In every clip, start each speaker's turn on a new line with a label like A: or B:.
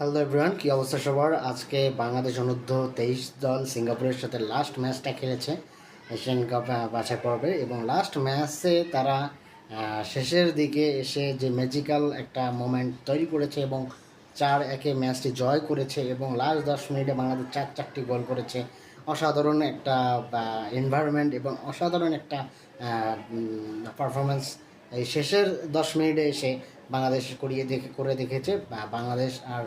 A: Hello everyone কী অবস্থা সবার? আজকে বাংলাদেশ অনূর্ধ্ব তেইশ দল সিঙ্গাপুরের সাথে লাস্ট ম্যাচটা খেলেছে এশিয়ান কাপ বাছাই পর্বে এবং লাস্ট ম্যাচে তারা শেষের দিকে এসে যে ম্যাজিক্যাল একটা মোমেন্ট তৈরি করেছে এবং চার একে ম্যাচটি জয় করেছে এবং লাস্ট দশ মিনিটে বাংলাদেশ চার চারটি গোল করেছে। অসাধারণ একটা এনভায়রনমেন্ট এবং অসাধারণ একটা পারফরমেন্স এই শেষের দশ মিনিটে এসে বাংলাদেশ করিয়ে দেখে, করে দেখেছে বাংলাদেশ আর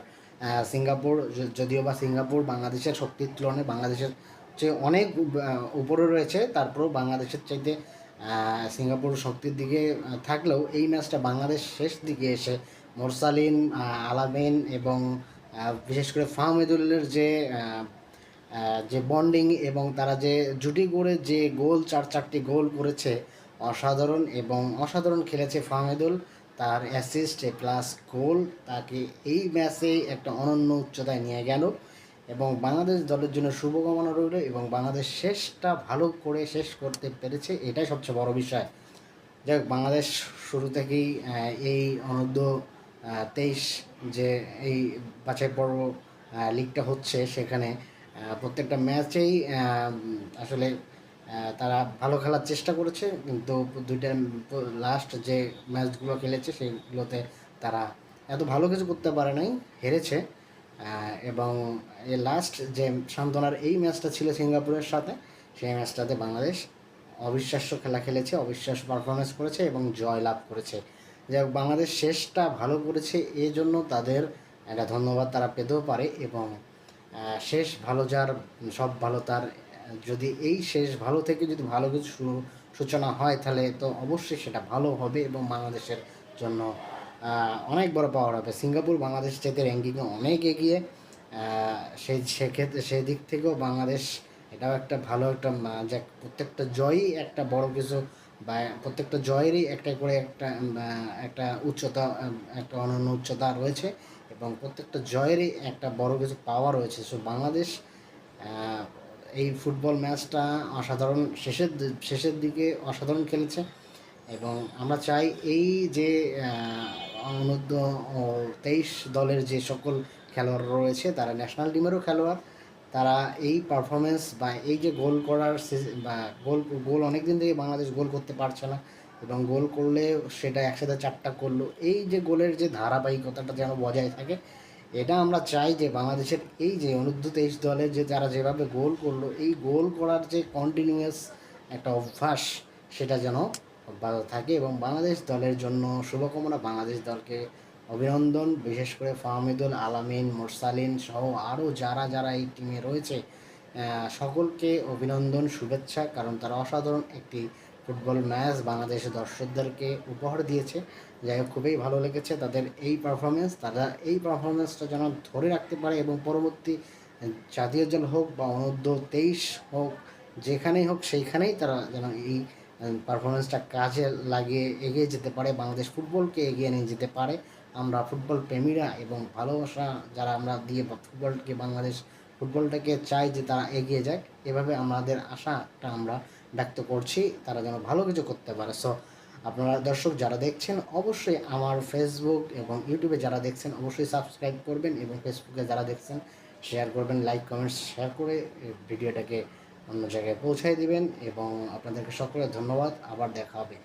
A: সিঙ্গাপুর যদিও বা সিঙ্গাপুর বাংলাদেশের শক্তির তুলনায় বাংলাদেশের চেয়ে অনেক উপরে রয়েছে, তারপরেও বাংলাদেশের চাইতে সিঙ্গাপুর শক্তির দিকে থাকলেও এই ম্যাচটা বাংলাদেশ শেষ দিকে এসে মোরসালিন আলামিন এবং বিশেষ করে ফাহমেদুলের যে যে বন্ডিং এবং তারা যে জুটি করে যে গোল, চার চারটি গোল করেছে, অসাধারণ এবং অসাধারণ খেলেছে ফাহমেদুল। তার অ্যাসিস্ট প্লাস গোল তাকে এই ম্যাচে একটা অনন্য উচ্চতায় নিয়ে গেল এবং বাংলাদেশ দলের জন্য শুভকামনা রইল এবং বাংলাদেশ শেষটা ভালো করে শেষ করতে পেরেছে, এটাই সবচেয়ে বড় বিষয়। যাই হোক বাংলাদেশ শুরু থেকেই এই অনূর্ধ্ব তেইশ যে এই বাছাই পর্ব লিগটা হচ্ছে সেখানে প্রত্যেকটা ম্যাচেই আসলে তারা ভালো খেলার চেষ্টা করেছে, কিন্তু দুইটা লাস্ট যে ম্যাচগুলো খেলেছে সেগুলোতে তারা এত ভালো কিছু করতে পারে নাই, হেরেছে। এবং এই লাস্ট যে সান্ত্বনার এই ম্যাচটা ছিল সিঙ্গাপুরের সাথে, সেই ম্যাচটাতে বাংলাদেশ অবিশ্বাস্য খেলা খেলেছে, অবিশ্বাস্য পারফরমেন্স করেছে এবং জয় লাভ করেছে। যাই হোক, বাংলাদেশ শেষটা ভালো করেছে এই জন্য তাদের একটা ধন্যবাদ তারা পেতেও পারে এবং শেষ ভালো যার, সব ভালো তার যদি এই শেষ ভালো থেকে যদি ভালো কিছু সূচনা হয়, তাহলে তো অবশ্যই সেটা ভালো হবে এবং বাংলাদেশের জন্য অনেক বড় পাওয়ার হবে। সিঙ্গাপুর বাংলাদেশ চাইতে র্যাঙ্কিংয়ে অনেক এগিয়ে সেই সেক্ষেত্রে সেই দিক থেকেও বাংলাদেশ এটাও একটা ভালো একটা যে প্রত্যেকটা জয়ই একটা বড় কিছু বা প্রত্যেকটা জয়েরই একটা করে একটা একটা উচ্চতা, একটা অনন্য উচ্চতা রয়েছে এবং প্রত্যেকটা জয়েরই একটা বড় কিছু পাওয়া রয়েছে। সো বাংলাদেশ এই ফুটবল ম্যাচটা অসাধারণ শেষের শেষের দিকে অসাধারণ খেলেছে এবং আমরা চাই এই যে অনূর্ধ্ব তেইশ দলের যে সকল খেলোয়াড় রয়েছে, তারা ন্যাশনাল টিমেরও খেলোয়াড়, তারা এই পারফরমেন্স বা এই যে গোল করার বা গোল গোল অনেক দিন থেকে বাংলাদেশ গোল করতে পারছে না এবং গোল করলে সেটা একসাথে চারটা করল, এই যে গোলের যে ধারাবাহিকতাটা যেন বজায় থাকে এটা আমরা চাই যে বাংলাদেশের এই যে অনূর্ধ্ব তেইশ দলের যে যারা যেভাবে গোল করল, এই গোল করার যে কন্টিনিউয়াস একটা অভ্যাস সেটা যেন অব্যাহত থাকে এবং বাংলাদেশ দলের জন্য শুভকামনা বাংলাদেশ দলকে। অভিনন্দন, বিশেষ করে ফাহমিদুল আলামিন, মোরসালিন সহ আরও যারা যারা এই টিমে রয়েছে সকলকে অভিনন্দন, শুভেচ্ছা, কারণ তারা অসাধারণ একটি ফুটবল ম্যাচ বাংলাদেশের দর্শকদেরকে উপহার দিয়েছে। যাই হোক, খুবই ভালো লেগেছে তাদের এই পারফরমেন্স তারা এই পারফরমেন্সটা যেন ধরে রাখতে পারে এবং পরবর্তী জাতীয় দল হোক বা অনূর্ধ্ব তেইশ হোক, যেখানেই হোক, সেইখানেই তারা যেন এই পারফরমেন্সটা কাজে লাগিয়ে এগিয়ে যেতে পারে, বাংলাদেশ ফুটবলকে এগিয়ে নিয়ে যেতে পারে। আমরা ফুটবল প্রেমীরা এবং ভালোবাসা যারা আমরা দিয়ে ফুটবলকে, বাংলাদেশ ফুটবলটাকে চাই যে তারা এগিয়ে যাক, এভাবে আমাদের আশাটা আমরা ব্যক্ত করছি, তারা যেন ভালো কিছু করতে পারে। সো আপনারা দর্শক যারা দেখছেন, অবশ্যই আমার ফেসবুক এবং ইউটিউবে যারা দেখছেন, অবশ্যই সাবস্ক্রাইব করবেন এবং ফেসবুকে যারা দেখছেন শেয়ার করবেন লাইক কমেন্টস শেয়ার করে ভিডিওটাকে অন্য জায়গায় পৌঁছায় দিবেন এবং আপনাদেরকে সকলের ধন্যবাদ। আবার দেখা হবে।